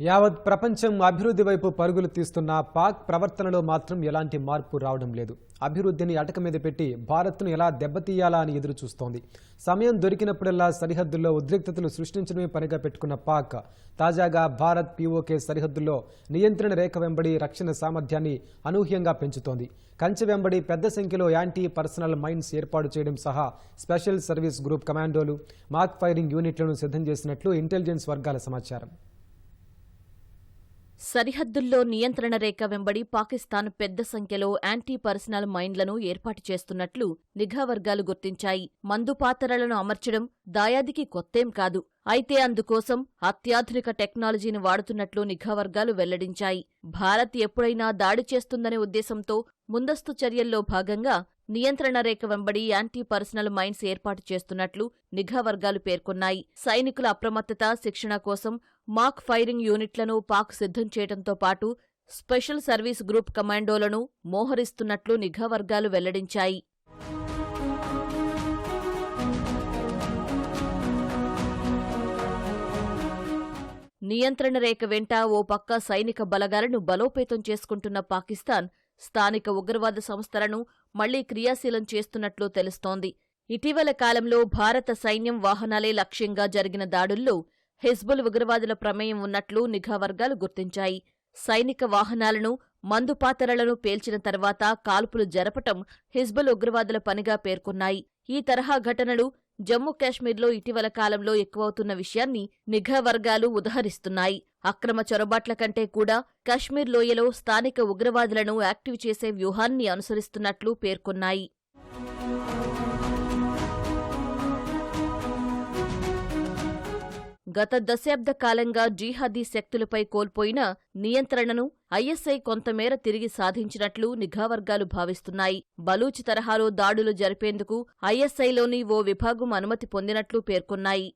యావత్ ప్రపంచం అభివృద్ధి వైపు పరుగులు తీస్తున్న పాక్ ప్రవర్తనలో మాత్రం ఎలాంటి మార్పు రావడం లేదు. అభివృద్ధిని అటక మీద పెట్టి భారత్ను ఎలా దెబ్బతీయాలా అని ఎదురు చూస్తోంది సమయం దొరికినప్పుడల్లా సరిహద్దుల్లో ఉద్రిక్తతలు సృష్టించడమే పనిగా పెట్టుకున్న పాక్ తాజాగా భారత్ పీఓకే సరిహద్దుల్లో నియంత్రణ రేఖ వెంబడి రక్షణ సామర్థ్యాన్ని అనూహ్యంగా పెంచుతోంది. కంచె వెంబడి పెద్ద సంఖ్యలో యాంటీ పర్సనల్ మైన్స్ ఏర్పాటు చేయడం సహా స్పెషల్ సర్వీస్ గ్రూప్ కమాండోలు మాక్ ఫైరింగ్ యూనిట్లను సిద్ధం చేసినట్లు ఇంటెలిజెన్స్ వర్గాల సమాచారం. సరిహద్దుల్లో నియంత్రణ రేఖ వెంబడి పాకిస్తాన్ పెద్ద సంఖ్యలో యాంటీ పర్సనల్ మైండ్లను ఏర్పాటు చేస్తున్నట్లు నిఘా వర్గాలు గుర్తించాయి. మందుపాతరలను అమర్చడం దాయాదికి కొత్తేం కాదు. అయితే అందుకోసం అత్యాధునిక టెక్నాలజీని వాడుతున్నట్లు నిఘా వర్గాలు వెల్లడించాయి. భారత్ ఎప్పుడైనా దాడి చేస్తుందనే ఉద్దేశంతో ముందస్తు చర్యల్లో భాగంగా నియంత్రణ రేఖ వెంబడి యాంటీ పర్సనల్ మైన్స్ ఏర్పాటు చేస్తున్నట్లు నిఘా వర్గాలు పేర్కొన్నాయి. సైనికుల అప్రమత్తత శిక్షణ కోసం మాక్ ఫైరింగ్ యూనిట్లను పాక్ సిద్ధం చేయడంతో పాటు స్పెషల్ సర్వీస్ గ్రూప్ కమాండోలను మోహరిస్తున్నట్లు నిఘా వర్గాలు వెల్లడించాయి. నియంత్రణ రేఖ వెంట ఓ పక్క సైనిక బలగాలను బలోపేతం చేసుకుంటున్న పాకిస్తాన్ స్థానిక ఉగ్రవాద సంస్థలను మళ్ళీ క్రియాశీలం చేస్తున్నట్లు తెలుస్తోంది. ఇటీవల కాలంలో భారత సైన్యం వాహనాలే లక్ష్యంగా జరిగిన దాడుల్లో హిజ్బుల్ ఉగ్రవాదుల ప్రమేయం ఉన్నట్లు నిఘా వర్గాలు గుర్తించాయి. సైనిక వాహనాలను మందుపాతరలను పేల్చిన తర్వాత కాల్పులు జరపటం హిజ్బుల్ ఉగ్రవాదుల పనిగా పేర్కొన్నాయి. ఈ తరహా ఘటనలు జమ్మూ కాశ్మీర్లో ఇటీవల కాలంలో ఎక్కువవుతున్న విషయాన్ని నిఘా వర్గాలు ఉదహరిస్తున్నాయి. అక్రమ చొరబాట్ల కంటే కూడా కశ్మీర్ లోయలో స్థానిక ఉగ్రవాదులను యాక్టివ్ చేసే వ్యూహాన్ని అనుసరిస్తున్నట్లు పేర్కొన్నాయి. గత దశాబ్ద కాలంగా జీహాదీ శక్తులపై కోల్పోయిన నియంత్రణను ఐఎస్ఐ కొంతమేర తిరిగి సాధించినట్లు నిఘా వర్గాలు భావిస్తున్నాయి. బలూచి తరహాలో దాడులు జరిపేందుకు ఐఎస్ఐలోని ఓ విభాగం అనుమతి పొందినట్లు పేర్కొన్నాయి.